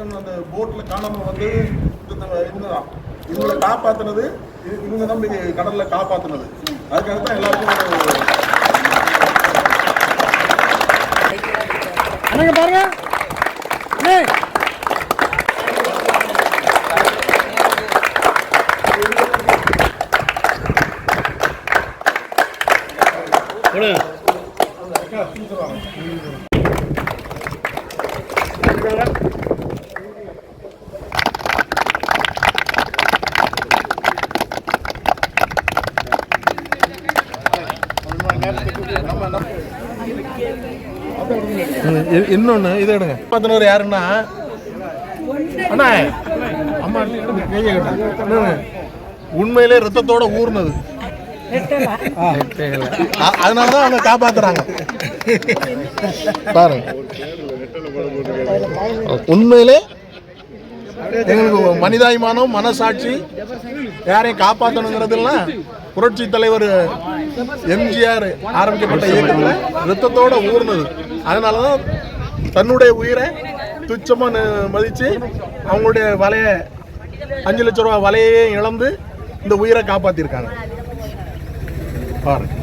ஒருத்தன் அந்த போட்ல காணாம வந்து இந்த இதுதான் இவங்களை காப்பாத்துனது இது- இவங்க தான் கடல்ல காப்பாத்துனது. அதுக்காக தான் எல்லாருக்கும் அண்ணங்க பாருங்க. இன்னொன்று இன்னொன்னு இதை எடுங்க. காப்பாத்தினவர் யாருன்னா? அண்ணா. அம்மா எடுங்க, கையை உண்மையிலே ரத்தத்தோட ஊர்னது. அதனாலதான் அவங்க காப்பாத்துறாங்க. பாருங்க. உண்மையிலே எங்களுக்கு மனிதாபிமானம் மனசாட்சி யாரையும் காப்பாற்றணுங்கிறதுலாம் புரட்சி தலைவர் எம்ஜிஆர் ஆரம்பிக்கப்பட்ட இயக்கத்தில் ரத்தத்தோட ஊர்னது அதனாலதான் தன்னுடைய உயிரை துச்சமா மதித்து மதிச்சு அவங்களுடைய வலைய அஞ்சு லட்ச ரூபா வலையையே இழந்து இந்த உயிரை காப்பாத்திருக்காங்க. பாருங்க.